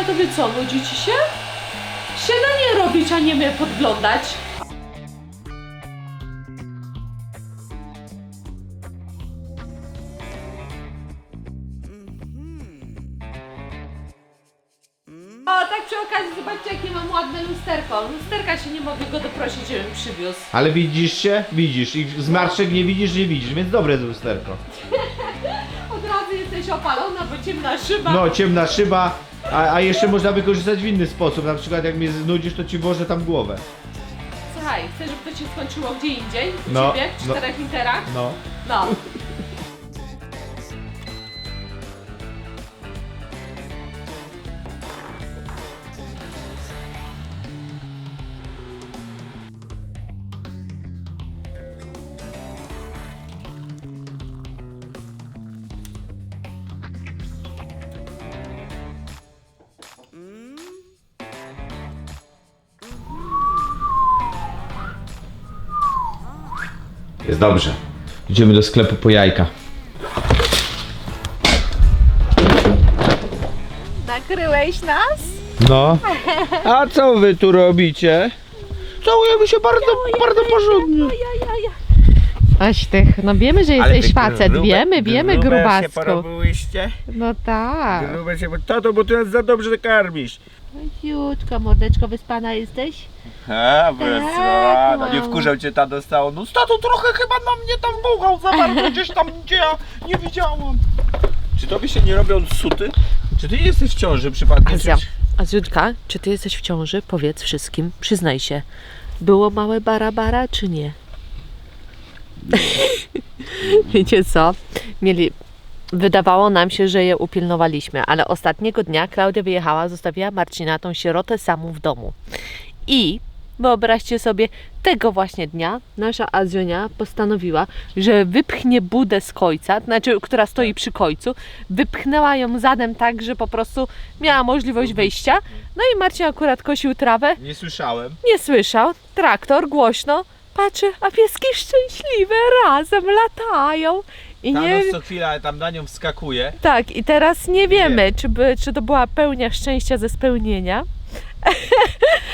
A tobie co, nudzi ci się? Śniadanie robić, a nie mnie podglądać. O, tak przy okazji, zobaczcie jakie mam ładne lusterko. Lusterka się nie mogę go doprosić, żebym przywiózł. Ale widzisz się? Widzisz. I zmarszczek nie widzisz, nie widzisz, więc dobre jest lusterko. Od razu jesteś opalona, bo ciemna szyba. No, ciemna szyba, a, a jeszcze można wykorzystać w inny sposób. Na przykład jak mnie znudzisz, to ci włożę tam głowę. Słuchaj, chcesz, żeby to się skończyło gdzie indziej? U No, ciebie? W no. czterech literach? No. No. Jest dobrze. Idziemy do sklepu po jajka. Nakryłeś nas? No. A co wy tu robicie? Całujemy się bardzo, bardzo porządnie. Aś tych, no wiemy, że jesteś facet, wiemy, wiemy grube się grubasku. porobiłyście? No tak. Grube się, tato, bo ty nas za dobrze karmisz. Jutko, mordeczko, wyspana jesteś? A. No nie wkurzał cię ta dostało. No tato trochę chyba na mnie tam buchał za bardzo gdzieś tam, gdzie ja nie widziałam. Czy tobie się nie robią suty? Czy ty nie jesteś w ciąży przypadkiem? Azja, Czy- Aziutka, czy ty jesteś w ciąży? Powiedz wszystkim, przyznaj się. Było małe barabara, czy nie? Wiecie co? Mieli... Wydawało nam się, że je upilnowaliśmy, ale ostatniego dnia Klaudia wyjechała, zostawiła Marcina, tą sierotę samą w domu. I wyobraźcie sobie, tego właśnie dnia nasza Azjonia postanowiła, że wypchnie budę z kojca, znaczy, która stoi przy kojcu, wypchnęła ją zadem tak, że po prostu miała możliwość wejścia. No i Marcin akurat kosił trawę, Nie słyszałem. nie słyszał, traktor głośno, patrzy, a pieski szczęśliwe razem latają. I Ta nie noc co chwila tam na nią wskakuje. tak, i teraz nie wiemy, czy, by, czy to była pełnia szczęścia ze spełnienia,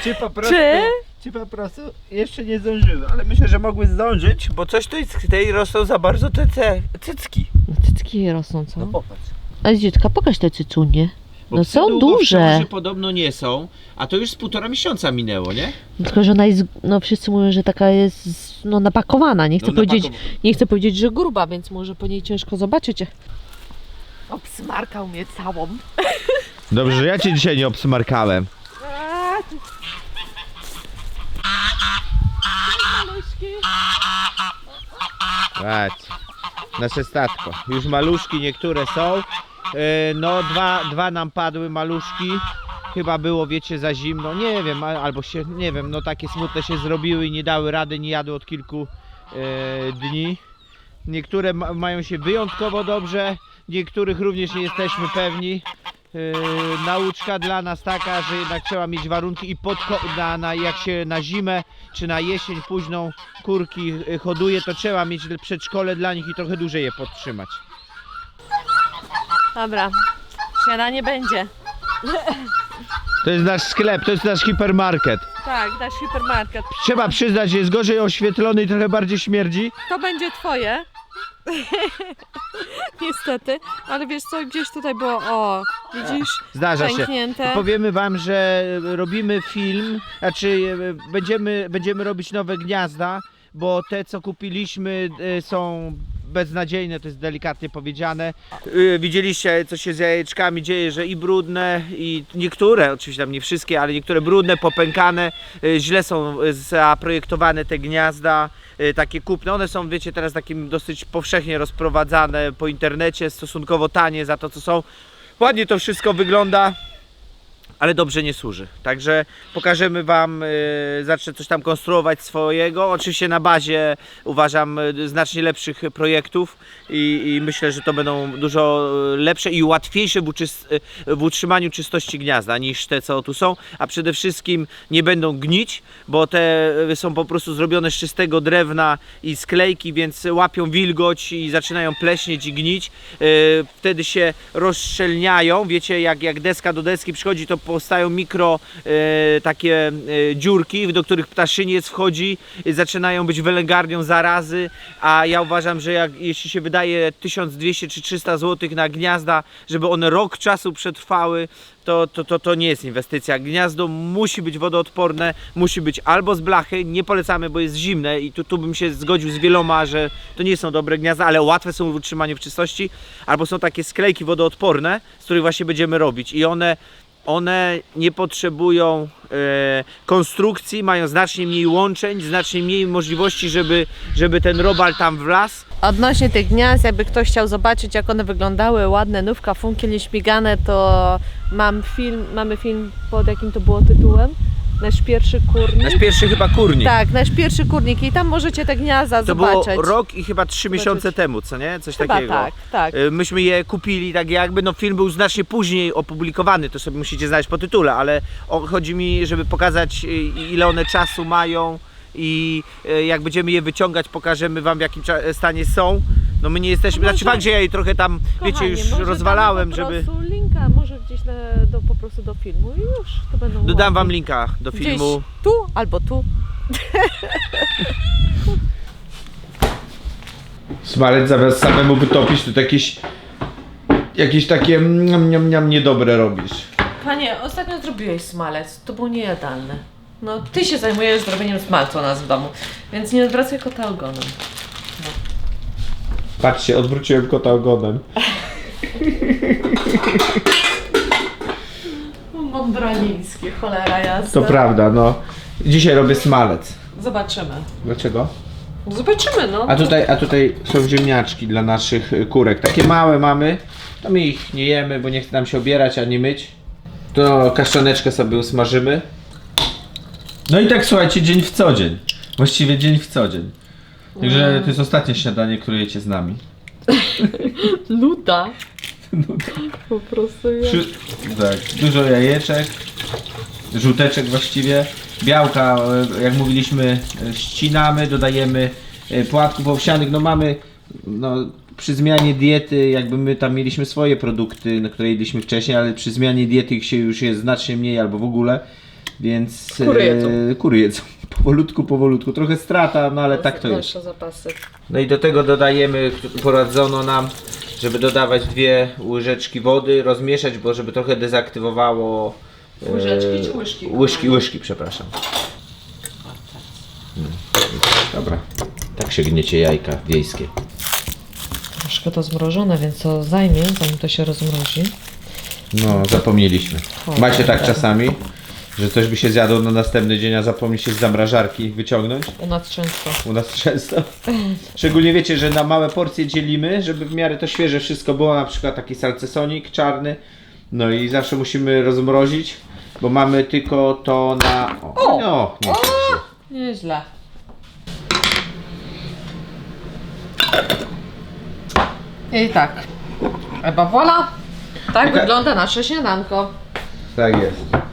Czy po prostu... czy Czy po prostu jeszcze nie zdążyły, ale myślę, że mogły zdążyć, bo coś tu jest, tej rosną za bardzo te, te cycki. cycki rosną, co? No popatrz. A dziecka, pokaż te cycunie. Bo No psy są duże. ciąży podobno nie są, a to już z półtora miesiąca minęło, nie? Tylko, że ona jest, no wszyscy mówią, że taka jest, no napakowana. Nie chcę, No, powiedzieć, nie chcę powiedzieć, że gruba, więc może po niej ciężko zobaczyć. Obsmarkał mnie całą. Dobrze, że ja cię dzisiaj nie obsmarkałem. Patrz. Nasze statko. Już maluszki niektóre są. Yy, No, dwa, dwa nam padły maluszki. Chyba było, wiecie, za zimno. Nie wiem, albo się, nie wiem, no takie smutne się zrobiły i nie dały rady, nie jadły od kilku e, dni. Niektóre ma, mają się wyjątkowo dobrze, niektórych również nie jesteśmy pewni. Yy, nauczka dla nas taka, że jednak trzeba mieć warunki i pod, na, na, jak się na zimę czy na jesień późną kurki y, hoduje, to trzeba mieć przedszkole dla nich i trochę dłużej je podtrzymać. Dobra, śniadanie będzie. To jest nasz sklep, to jest nasz hipermarket. Tak, nasz hipermarket. Trzeba przyznać, że jest gorzej oświetlony i trochę bardziej śmierdzi. To będzie twoje. Niestety, ale wiesz co, gdzieś tutaj było, o, widzisz, Zdarza się. pęknięte. Powiemy wam, że robimy film, znaczy e, będziemy, będziemy robić nowe gniazda, bo te co kupiliśmy e, są beznadziejne, to jest delikatnie powiedziane. Yy, widzieliście, co się z jajeczkami dzieje, że i brudne, i niektóre, oczywiście tam nie wszystkie, ale niektóre brudne, popękane, yy, źle są yy, zaprojektowane te gniazda, takie kupne. One są, wiecie, teraz takim dosyć powszechnie rozprowadzane po internecie, stosunkowo tanie za to, co są. Ładnie to wszystko wygląda. Ale dobrze nie służy. Także pokażemy Wam, yy, zacznę coś tam konstruować swojego. Oczywiście na bazie uważam y, znacznie lepszych projektów i, i myślę, że to będą dużo y, lepsze i łatwiejsze w, y, w utrzymaniu czystości gniazda niż te, co tu są, a przede wszystkim nie będą gnić, bo te y, są po prostu zrobione z czystego drewna i sklejki, więc łapią wilgoć i zaczynają pleśnieć i gnić. Y, Wtedy się rozszczelniają, wiecie, jak, jak deska do deski przychodzi, to powstają mikro e, takie e, dziurki, do których ptaszyniec wchodzi, i zaczynają być wylęgarnią zarazy, a ja uważam, że jak, jeśli się wydaje 1200 czy 300 zł na gniazda, żeby one rok czasu przetrwały, to, to, to, to nie jest inwestycja. Gniazdo musi być wodoodporne, musi być albo z blachy, nie polecamy, bo jest zimne i tu, tu bym się zgodził z wieloma, że to nie są dobre gniazda, ale łatwe są w utrzymaniu w czystości, albo są takie sklejki wodoodporne, z których właśnie będziemy robić i one one nie potrzebują e, konstrukcji, mają znacznie mniej łączeń, znacznie mniej możliwości, żeby, żeby ten robal tam wlazł. Odnośnie tych gniazd, jakby ktoś chciał zobaczyć, jak one wyglądały, ładne, nówka, funkiel nieśmigane, to mam film, mamy film pod jakim to było tytułem? Nasz pierwszy kurnik. Nasz pierwszy chyba kurnik. Tak, nasz pierwszy kurnik i tam możecie te gniazda to było zobaczyć. rok i chyba trzy miesiące temu, co nie? Coś Chyba takiego. tak, tak. E, Myśmy je kupili tak jakby, no film był znacznie później opublikowany, to sobie musicie znaleźć po tytule, ale o, chodzi mi, żeby pokazać e, ile one czasu mają i e, jak będziemy je wyciągać, pokażemy wam w jakim cza- stanie są. No my nie jesteśmy, może- znaczy fakt, że ja je trochę tam, wiecie, Kochanie, już może rozwalałem, damy po żeby... prostu linka, może gdzieś na, do, po prostu do filmu i już to będą Dodam wam linka do Gdzieś filmu. tu albo tu. Smalec zamiast samemu wytopić, to jakieś jakieś takie mniam, mniam, mniam niedobre robisz. Panie, ostatnio zrobiłeś smalec, to był niejadalny. No, ty się zajmujesz zrobieniem smalcu u nas w domu, więc nie odwracaj kota ogonem. Patrzcie, odwróciłem kota ogonem. Mądralińskie, cholera jasna. To prawda, no. Dzisiaj robię smalec. Zobaczymy. Dlaczego? Zobaczymy, no. A tutaj, a tutaj są ziemniaczki dla naszych y, kurek. Takie małe mamy. To my ich nie jemy, bo nie chce nam się obierać ani myć. To kaszczaneczkę sobie usmażymy. No i tak słuchajcie, dzień w co dzień. Właściwie dzień w co dzień. Także to jest ostatnie śniadanie, które jecie z nami. Nuda. Po prostu ja. Tak, dużo jajeczek, żółteczek właściwie. Białka, e, jak mówiliśmy, e, ścinamy, dodajemy e, płatków owsianych. No mamy no, przy zmianie diety, jakby my tam mieliśmy swoje produkty, na które jedliśmy wcześniej, ale przy zmianie diety ich się już jest znacznie mniej albo w ogóle. Więc Kury jedzą. Kury jedzą. Powolutku, powolutku. Trochę strata, no ale tak to jest. Nasze zapasy. No i do tego dodajemy, poradzono nam, żeby dodawać dwie łyżeczki wody, rozmieszać, bo żeby trochę dezaktywowało. e, Łyżeczki czy łyżki, Łyżki, łyżki, przepraszam. Mm, Dobra, tak się gniecie jajka wiejskie. Troszkę to zmrożone, więc to zajmie, zanim to się rozmrozi. No, zapomnieliśmy. O, Macie tak dobra. czasami, że coś by się zjadło na następny dzień, a zapomni się z zamrażarki wyciągnąć? U nas często. U nas często. Szczególnie wiecie, że na małe porcje dzielimy, żeby w miarę to świeże wszystko było, na przykład taki salcesonik czarny. No i zawsze musimy rozmrozić, bo mamy tylko to na... O! No, nie. Nieźle. I tak. Chyba voilà. Tak wygląda nasze śniadanko. Tak jest.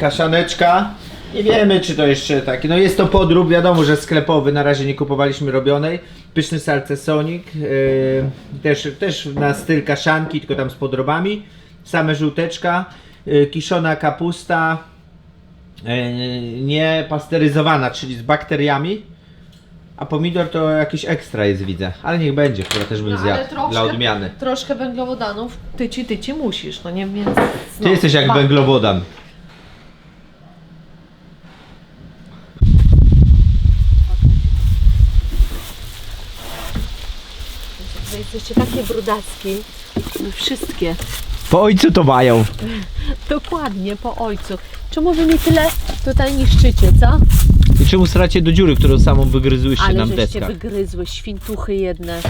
Kaszaneczka. Nie wiemy, czy to jeszcze takie. No jest to podrób, wiadomo, że sklepowy. Na razie nie kupowaliśmy robionej. Pyszny salcesonik. Yy, też, też na styl kaszanki, tylko tam z podrobami. Same żółteczka. Yy, kiszona kapusta. Yy, nie pasteryzowana, czyli z bakteriami. A pomidor to jakiś ekstra jest, widzę. Ale niech będzie, która też bym No, zjadł. troszkę- Dla odmiany. Troszkę węglowodanów. Tyci, tyci musisz. No nie więc. Ty no, jesteś jak ba- węglowodan. Wy jesteście takie brudacki. Wszystkie. Po ojcu to mają. Dokładnie, po ojcu. Czemu wy mi tyle tutaj niszczycie, co? I czemu stracie do dziury, którą samą wygryzłyście Ale nam żeście deska? wygryzły świntuchy jedne.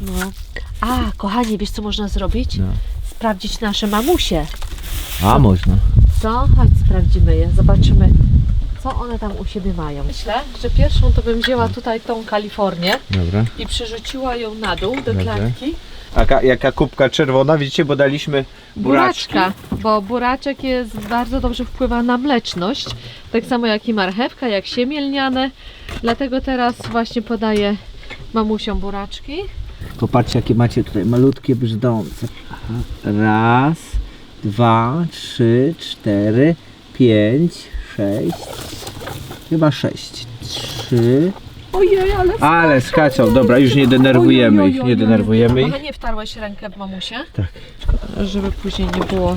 No. A, kochani, wiesz co można zrobić? No. Sprawdzić nasze mamusie. A można. Co? Chodź, sprawdzimy je, zobaczymy, co one tam u siebie mają. Myślę, że pierwszą to bym wzięła tutaj tą Kalifornię Dobra. i przerzuciła ją na dół do Dobrze. klatki. Jaka, jaka kubka czerwona, widzicie, bo daliśmy buraczki. Buraczka, bo buraczek jest bardzo dobrze wpływa na mleczność, tak samo jak i marchewka, jak siemię lniane. Dlatego teraz właśnie podaję mamusiom buraczki. Popatrzcie, jakie macie tutaj malutkie brzdące. Raz, dwa, trzy, cztery, pięć, sześć. Chyba sześć. Trzy. Ojej, ale Ale skaczą. Dobra, już nie denerwujemy ich, nie denerwujemy ich. nie wtarłeś rękę w mamusie? Tak. Żeby później nie było.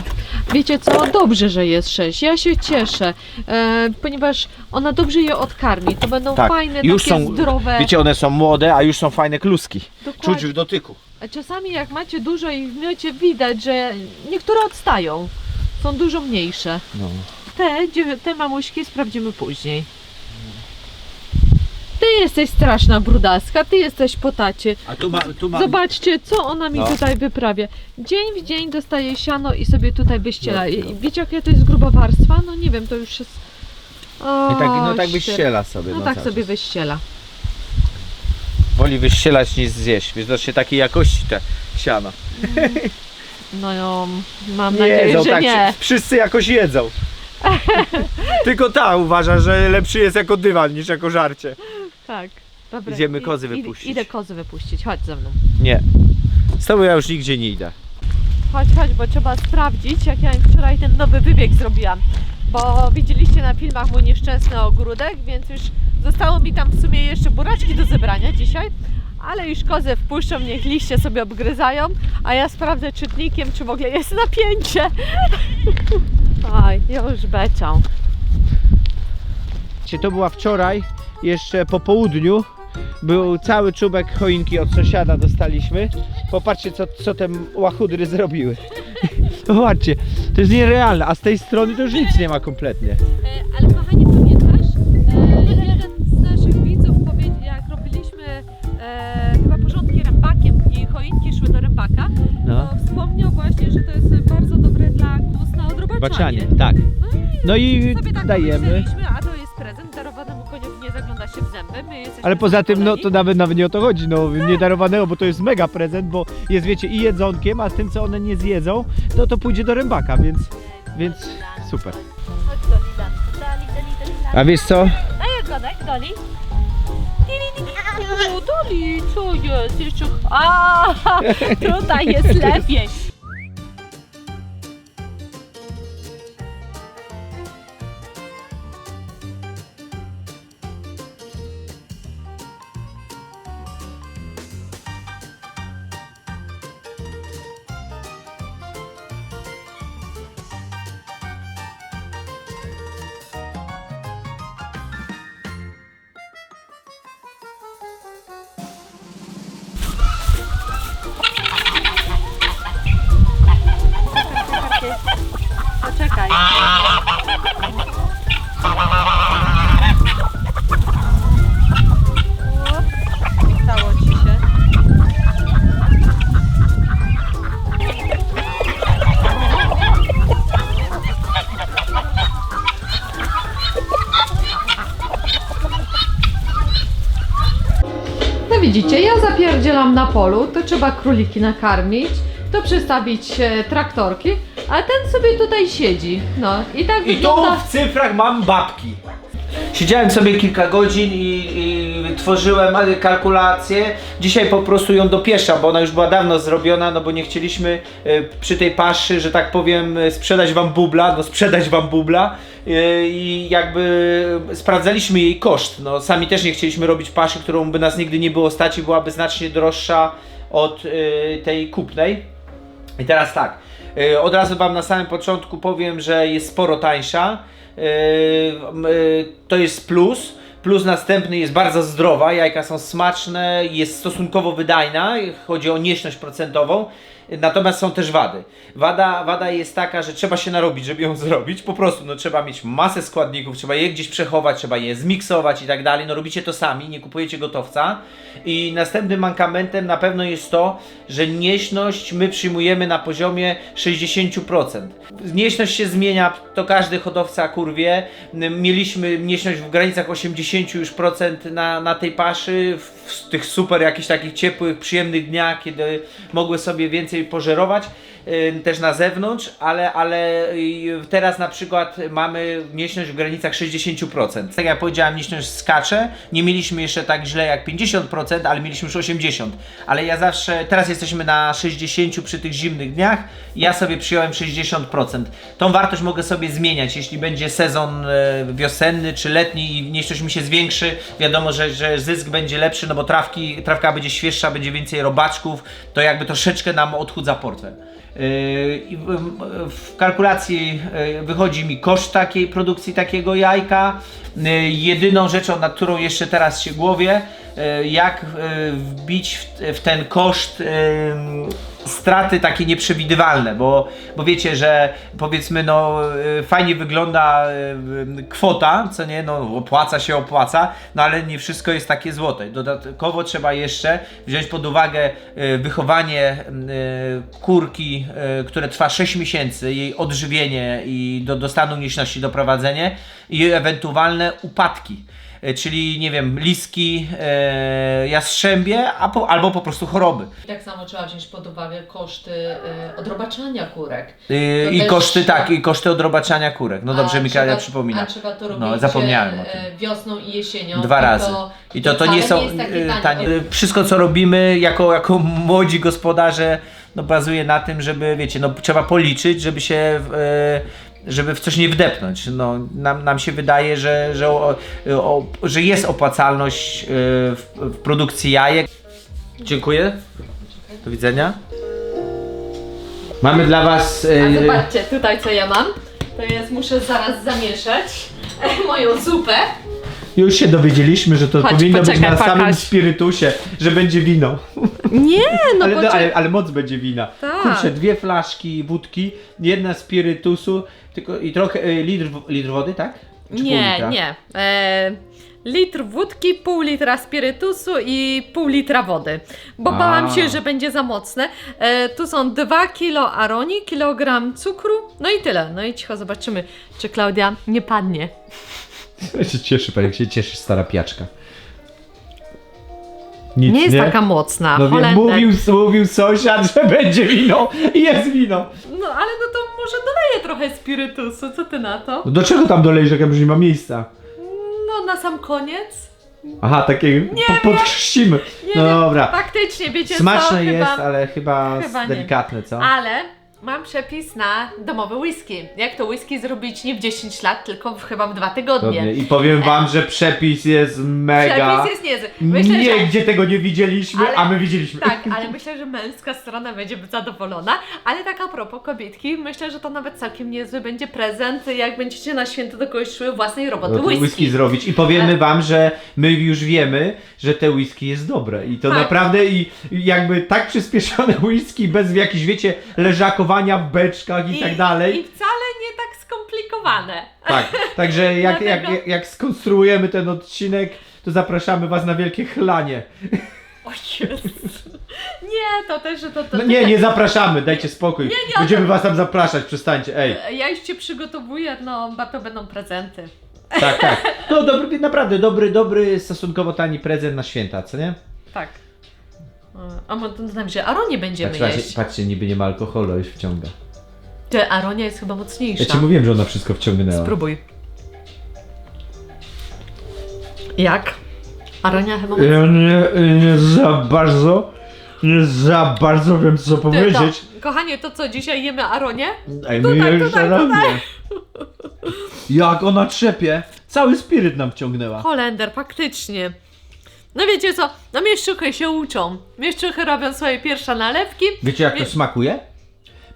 Wiecie co? Dobrze, że jest 6. Ja się cieszę, e, ponieważ ona dobrze je odkarmi. To będą Tak, fajne, już takie są- zdrowe. Wiecie, one są młode, a już są fajne kluski. Dokładnie. Czuć w dotyku. A Czasami jak macie dużo i w miocie widać, że niektóre odstają. Są dużo mniejsze. No. Te, te mamuśki sprawdzimy później. Ty jesteś straszna brudaska, ty jesteś po tacie. A tu, ma, tu mam. Zobaczcie, co ona mi No. tutaj wyprawia. Dzień w dzień dostaje siano i sobie tutaj wyściela. I Wiecie, jakie to jest gruba warstwa? No nie wiem, to już jest... O, I tak, no tak świetnie. wyściela sobie. No no tak cały sobie czas. wyściela. Woli wyścielać niż zjeść. Widocznie takiej jakości te siano. No ją, mam nadzieję, Jedzą, że tak, nie. wszy- Wszyscy jakoś jedzą. Tylko ta uważa, że lepszy jest jako dywan niż jako żarcie. Tak. Dobra, Idziemy kozy id- wypuścić. Idę kozy wypuścić, chodź ze mną. Nie. Z tobą ja już nigdzie nie idę. Chodź, chodź, bo trzeba sprawdzić, jak ja wczoraj ten nowy wybieg zrobiłam. Bo widzieliście na filmach mój nieszczęsny ogródek, więc już zostało mi tam w sumie jeszcze buraczki do zebrania dzisiaj. Ale już kozy wpuszczą, niech liście sobie obgryzają, a ja sprawdzę czytnikiem, czy w ogóle jest napięcie. Oj, już becią. Czy to była wczoraj, jeszcze po południu. Był cały czubek choinki od sąsiada dostaliśmy. Popatrzcie co, co te łachudry zrobiły. Popatrzcie, to jest nierealne, a z tej strony to już nic nie ma kompletnie. E, Ale kochanie, pamiętasz? E, jeden z naszych widzów powiedział, jak robiliśmy e, chyba porządki rębakiem i choinki szły do rębaka, No. to wspomniał właśnie, że to jest dla odrobaczanie. Baczanie, tak. No i sobie tak dajemy. pomyśleliśmy, a to jest prezent, darowanemu koniowi nie zagląda się w zęby, my jesteśmy Ale poza tym, no to zadowoleni. nawet, nawet nie o to chodzi, no niedarowanego, bo to jest mega prezent, bo jest wiecie i jedzonkiem, a tym co one nie zjedzą, to to pójdzie do rębaka, więc, więc super. Chodź, Doli, Doli, Doli, Doli, Doli. A wiesz co? Daj ogonek, Doli. O, Doli, co jest? Jeszcze... A, tutaj jest lepiej. No widzicie, ja zapierdzielam na polu, to trzeba króliki nakarmić, to przestawić e, traktorki, a ten sobie tutaj siedzi. No i tak I tu wygląda... w cyfrach mam babki. Siedziałem sobie kilka godzin i, i tworzyłem e, kalkulację. Dzisiaj po prostu ją dopieszam, bo ona już była dawno zrobiona, no bo nie chcieliśmy e, przy tej paszy, że tak powiem, e, sprzedać wam bubla, no sprzedać wam bubla e, i jakby sprawdzaliśmy jej koszt. No sami też nie chcieliśmy robić paszy, którą by nas nigdy nie było stać i byłaby znacznie droższa od e, tej kupnej. I teraz tak, od razu Wam na samym początku powiem, że jest sporo tańsza. M, y, To jest plus. Plus następny jest bardzo zdrowa, jajka są smaczne, jest stosunkowo wydajna, chodzi o nieszność procentową. Natomiast są też wady. Wada, wada jest taka, że trzeba się narobić, żeby ją zrobić. Po prostu no, trzeba mieć masę składników, trzeba je gdzieś przechować, trzeba je zmiksować i tak dalej. No robicie to sami, nie kupujecie gotowca. I następnym mankamentem na pewno jest to, że nieśność my przyjmujemy na poziomie 60%. Nieśność się zmienia, to każdy hodowca kurwie. Mieliśmy nieśność w granicach 80 już procent na, na tej paszy, w tych super jakichś takich ciepłych, przyjemnych dniach, kiedy mogły sobie więcej pożerować też na zewnątrz, ale, ale y, teraz na przykład mamy nieśność w granicach 60%. Tak jak powiedziałem, nieśność skacze. Nie mieliśmy jeszcze tak źle jak 50%, ale mieliśmy już 80%. Ale ja zawsze, teraz jesteśmy na 60% przy tych zimnych dniach. Ja sobie przyjąłem 60%. Tą wartość mogę sobie zmieniać, jeśli będzie sezon e, wiosenny czy letni i nieśność mi się zwiększy. Wiadomo, że, że zysk będzie lepszy, no bo trawki, trawka będzie świeższa, będzie więcej robaczków, to jakby troszeczkę nam odchudza portfel. Yy, i w- kalkulacji yy, wychodzi mi koszt takiej produkcji takiego jajka. Yy, Jedyną rzeczą, nad którą jeszcze teraz się głowię, jak wbić w, ten koszt straty takie nieprzewidywalne, bo, bo wiecie, że powiedzmy no yy, fajnie wygląda yy, kwota, co nie, no opłaca się, opłaca, no ale nie wszystko jest takie złote. Dodatkowo trzeba jeszcze wziąć pod uwagę wychowanie kurki, które trwa 6 miesięcy, jej odżywienie i do, do stanu nieśności doprowadzenie i ewentualne upadki. Yy, Czyli, nie wiem, liski, yy, jastrzębie, a po, albo po prostu choroby. Tak samo trzeba wziąć pod uwagę koszty y, odrobaczania kurek. To I też- koszty, tak, i koszty odrobaczania kurek. No dobrze, A trzeba- przypomina. A trzeba to robić No, zapomniałem o e, tym. wiosną i jesienią. Dwa I razy. I to, to wcale nie są jest takie tanie. tanie. Wszystko co robimy jako, jako młodzi gospodarze no, bazuje na tym, żeby wiecie, no trzeba policzyć, żeby się y, żeby w coś nie wdepnąć. No, nam, nam się wydaje, że, że, o, o, że jest opłacalność y, w, w produkcji jajek. Dziękuję. Do widzenia. Mamy dla Was. y, A zobaczcie, tutaj co ja mam. To jest, muszę zaraz zamieszać moją zupę. Już się dowiedzieliśmy, że to Chodź, powinno być poczekaj, na samym pokaż. spirytusie, że będzie wino. Nie, no ale, no, poczekaj. ale, ale moc będzie wina. Tak. Kurczę, dwie flaszki wódki, jedna spirytusu tylko i trochę y, litr, w- litr wody, tak? Czy pół Nie, litra? nie. E, litr wódki, pół litra spirytusu i pół litra wody. Bo A. bałam się, że będzie za mocne. E, tu są 2 kilo aronii, kilogram cukru, no i tyle. No i cicho zobaczymy, czy Klaudia nie padnie. Ja się cieszy, pan, jak się cieszy stara piaczka. Nic, Nie jest taka mocna. No wiem, mówił, mówił sąsiad, że będzie wino i jest wino. No ale no to może doleję trochę spirytusu, co ty na to? No do czego tam dolejesz, jak już nie ma miejsca? No na sam koniec. Aha, takie po, podchrzcimy. Nie No wiem, dobra. Faktycznie, wiecie Smaczne co? jest, Chyba... ale chyba, chyba nie. delikatne, co? Ale mam przepis na domowy whisky. Jak to whisky zrobić nie w 10 lat, tylko w, chyba w 2 tygodnie. I powiem wam, że przepis jest mega. Przepis jest niezły. Myślę, że... gdzie tego nie widzieliśmy, Ale- a my widzieliśmy. Tak, ale myślę, że męska strona będzie zadowolona. Ale tak a propos kobietki, myślę, że to nawet całkiem niezły będzie prezent, jak będziecie na święto do kogoś szły własnej roboty No, to whisky. whisky zrobić. I powiemy wam, że my już wiemy, że te whisky jest dobre. I to Tak. naprawdę i i jakby tak przyspieszone whisky bez jakichś, wiecie, leżakowania w beczkach i, tak dalej. I wcale nie tak skomplikowane. Tak, także jak, jak, Dlatego- jak, jak skonstruujemy ten odcinek, to zapraszamy was na wielkie chlanie. O Jezu. Nie, to też, że to... to No nie, nie zapraszamy, dajcie spokój. nie, Będziemy was tam zapraszać, przestańcie, ej. Ja już Cię przygotowuję, no, bo to będą prezenty. Tak, tak. No dobry, naprawdę dobry, dobry, stosunkowo tani prezent na święta, co nie? Tak. A znam, że Aronie będziemy patrzcie, jeść. patrzcie, niby nie ma alkoholu, a już wciąga. Ty, Aronia jest chyba mocniejsza. Ja ci mówiłem, że ona wszystko wciągnęła. Spróbuj. Jak? Aronia chyba Ja nie, nie za bardzo, nie za bardzo wiem co Ty, powiedzieć. to, kochanie, to co, dzisiaj jemy Aronię? Ej, Tutaj, my już tutaj. Jak ona trzepie. Cały spiryt nam wciągnęła. Holender, faktycznie. No wiecie co, no mieszczuchy się uczą. Mieszczuchy robią swoje pierwsze nalewki. Wiecie jak to smakuje?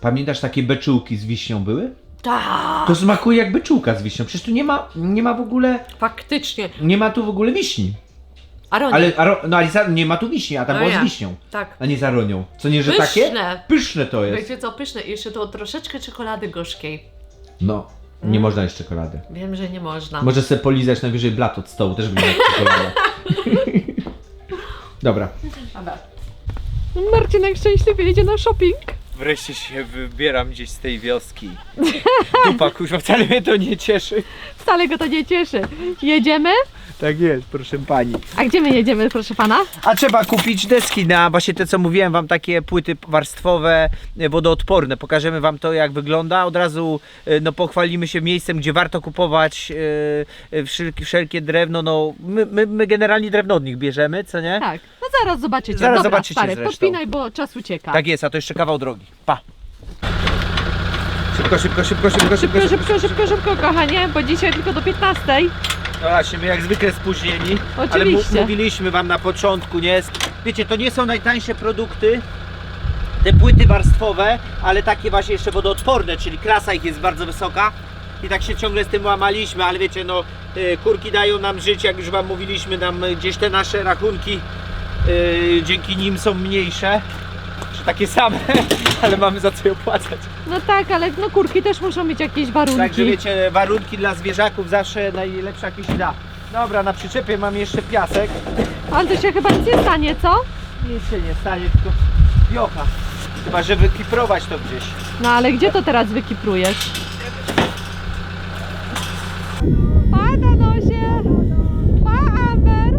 Pamiętasz takie beczułki z wiśnią były? Tak, To smakuje jak beczułka z wiśnią. Przecież tu nie ma, nie ma w ogóle, faktycznie. nie ma tu w ogóle wiśni. Aronia. Ale, aro, no ale za- nie ma tu wiśni, a tam No było ja. z wiśnią. Tak. A nie z aronią. Co nie, że Pyszne. takie? Pyszne to jest. Wiecie co, pyszne. I jeszcze to troszeczkę czekolady gorzkiej. No, nie Mm. można jeść czekolady. Wiem, że nie można. Może sobie polizać najwyżej blat od stołu, też będzie jak czekolada. Dobra. Dobra. Marcinek szczęśliwie jedzie na shopping. Wreszcie się wybieram gdzieś z tej wioski. Dupa kuźwa, wcale mnie to nie cieszy. Wcale go to nie cieszy. Jedziemy? Tak jest, proszę pani. A gdzie my jedziemy, proszę pana? A trzeba kupić deski na właśnie te co mówiłem wam, takie płyty warstwowe, e, wodoodporne. Pokażemy wam to jak wygląda. Od razu e, no, pochwalimy się miejscem, gdzie warto kupować e, e, wszelkie, wszelkie drewno. No, my, my, my generalnie drewno od nich bierzemy, co nie? Tak, zaraz zobaczycie. Zaraz Dobra, zobaczycie stary, zresztą. podpinaj, bo czas ucieka. Tak jest, a to jeszcze kawał drogi. Pa! Szybko, szybko, szybko, szybko, szybko. Szybko, szybko, szybko, szybko, kochanie, bo dzisiaj tylko do 15. No właśnie, my jak zwykle spóźnieni. Ale Oczywiście. mówiliśmy wam na początku, nie? Wiecie, to nie są najtańsze produkty, te płyty warstwowe, ale takie właśnie jeszcze wodoodporne, czyli klasa ich jest bardzo wysoka. I tak się ciągle z tym łamaliśmy, ale wiecie, no y, kurki dają nam żyć, jak już wam mówiliśmy, nam gdzieś te nasze rachunki y, dzięki nim są mniejsze, czy takie same, ale mamy za co je opłacać. No tak, ale no kurki też muszą mieć jakieś warunki. Także wiecie, warunki dla zwierzaków zawsze najlepsze jakieś da. Dobra, na przyczepie mam jeszcze piasek. Ale to się chyba nic nie stanie, co? Nic się nie stanie, tylko piocha. Chyba, że wykiprować to gdzieś. No ale gdzie to teraz wykiprujesz? Pa, Danosie! Pa, Amber!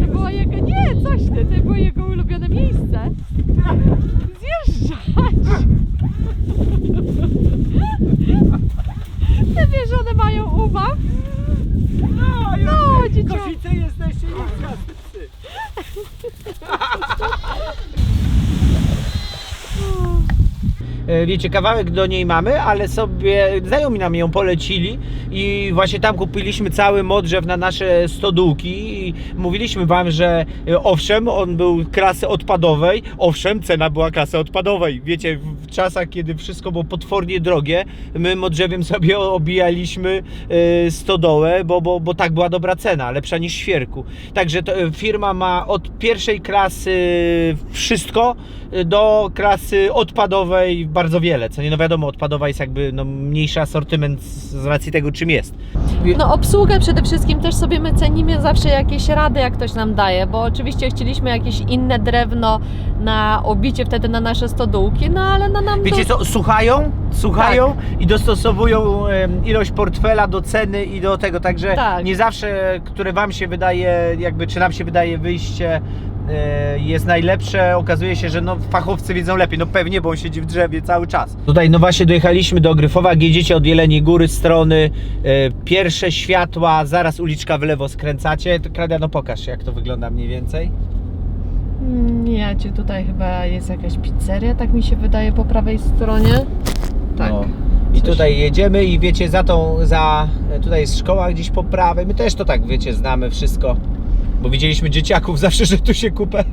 To było jego... Nie, coś ty, to było jego ulubione miejsce. Zjeżdżać! Ty wiesz, one mają ubaw? No, dzieciątko. Kosice jesteście niezgascy. E, Wiecie, kawałek do niej mamy, ale sobie znajomi nam ją polecili i właśnie tam kupiliśmy cały modrzew na nasze stodółki i mówiliśmy wam, że e, owszem, on był klasy odpadowej, owszem, cena była klasy odpadowej. Wiecie, czasach, kiedy wszystko było potwornie drogie, my modrzewiem sobie obijaliśmy e, stodołę, bo, bo, bo tak była dobra cena, lepsza niż świerku. Także to, e, firma ma od pierwszej klasy wszystko e, do klasy odpadowej bardzo wiele. Co nie, no wiadomo, odpadowa jest jakby no, mniejszy asortyment z racji tego, czym jest. No obsługę przede wszystkim też sobie my cenimy zawsze jakieś rady, jak ktoś nam daje, bo oczywiście chcieliśmy jakieś inne drewno na obicie wtedy na nasze stodółki, no ale na nam Wiecie to... co, słuchają, słuchają i dostosowują em, ilość portfela do ceny i do tego, także Tak. nie zawsze, które wam się wydaje, jakby czy nam się wydaje wyjście e, jest najlepsze, okazuje się, że no fachowcy wiedzą lepiej, no pewnie, bo on siedzi w drzewie cały czas. Tutaj no właśnie dojechaliśmy do Gryfowa, jak jedziecie od Jeleniej Góry strony, e, pierwsze światła, zaraz uliczka w lewo skręcacie, to Kradia, no pokaż jak to wygląda mniej więcej. Nie, czy tutaj chyba jest jakaś pizzeria, tak mi się wydaje po prawej stronie. Tak. No. I Coś- tutaj jedziemy i wiecie, za tą, za, tutaj jest szkoła gdzieś po prawej, my też to tak, wiecie, znamy wszystko, bo widzieliśmy dzieciaków zawsze, że tu się kupę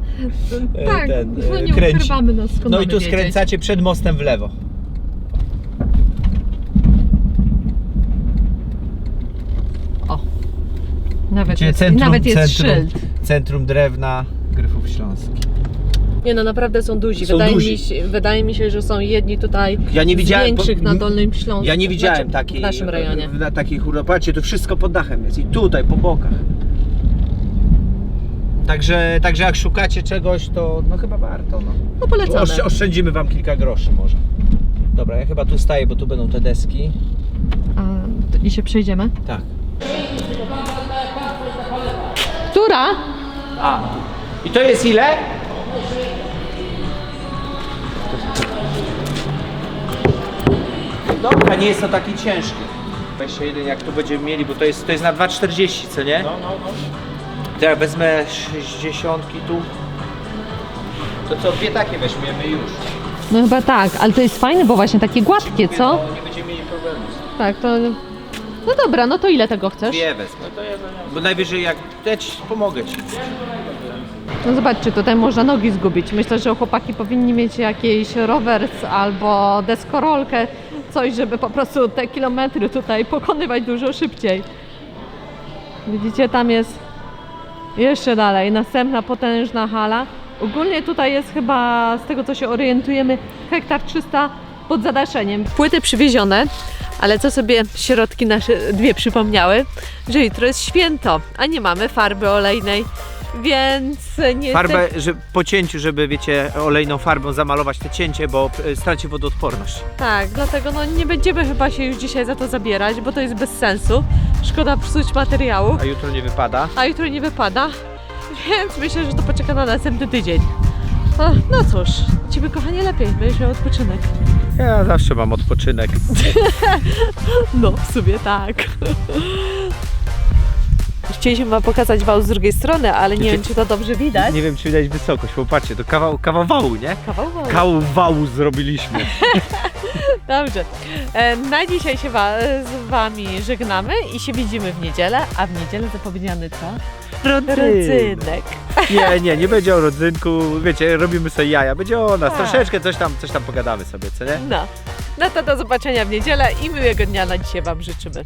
e, Tak, ten, no e, nie kręci. ukrywamy nas, skąd No i tu wiedzieć? skręcacie przed mostem w lewo. O. Nawet Gdzie jest, centrum, nawet jest centrum, szyld. centrum drewna Śląskich. Nie no, naprawdę są duzi. Są wydaje, duzi. Mi się, wydaje mi się, że są jedni tutaj Ja nie widziałem, z większych bo- na Dolnym Śląsku. Ja nie widziałem znaczy, takiej, W naszym rejonie. Na takiej tu wszystko pod dachem jest i tutaj, po bokach. Także, także jak szukacie czegoś, to no chyba warto. No. No polecamy. Oszczę- oszczędzimy wam kilka groszy może. Dobra, ja chyba tu staję, bo tu będą te deski. A, to- I się przejdziemy. Tak. Która? A. I to jest ile? Dobra, nie jest to taki ciężki. Weź się jeden jak tu będziemy mieli, bo to jest, to jest na 2,40 co nie? No, no, no. To ja wezmę 60 tu. To co, dwie takie weźmiemy już. No chyba tak, ale to jest fajne, bo właśnie takie gładkie, co? No, nie będziemy mieli problemu. Tak, to... No dobra, no to ile tego chcesz? Dwie wezmę. Bo najwyżej jak ja ci pomogę ci. No zobaczcie, tutaj można nogi zgubić. Myślę, że chłopaki powinni mieć jakiś rowers albo deskorolkę, coś, żeby po prostu te kilometry tutaj pokonywać dużo szybciej. Widzicie, tam jest jeszcze dalej, następna potężna hala. Ogólnie tutaj jest chyba, z tego co się orientujemy, hektar 300 pod zadaszeniem. Płyty przywiezione, ale co sobie środki nasze dwie przypomniały, że jutro jest święto, a nie mamy farby olejnej, więc nie Farbę że, po cięciu, żeby wiecie, olejną farbą zamalować te cięcie, bo e, straci wodoodporność. Tak, dlatego no nie będziemy chyba się już dzisiaj za to zabierać, bo to jest bez sensu. Szkoda psuć materiału, A jutro nie wypada. a jutro nie wypada, więc myślę, że to poczeka na następny tydzień. No cóż, ciebie kochanie lepiej, będziesz miał odpoczynek. Ja zawsze mam odpoczynek. No, w sumie tak. Chcieliśmy wam pokazać wał z drugiej strony, ale nie Wiecie- wiem, czy to dobrze widać. Nie wiem, czy widać wysokość, bo patrzcie, to kawał, kawał wału, nie? Kawał wału. Kawał wału zrobiliśmy. Dobrze. E, Na dzisiaj się wa- z wami żegnamy i się widzimy w niedzielę, a w niedzielę zapowiedziany co? Rodzynek. Nie, nie, nie będzie o rodzynku, wiecie, robimy sobie jaja, będzie o nas, Tak. troszeczkę coś tam, coś tam pogadamy sobie, co nie? No. No to do zobaczenia w niedzielę i miłego dnia na dzisiaj wam życzymy.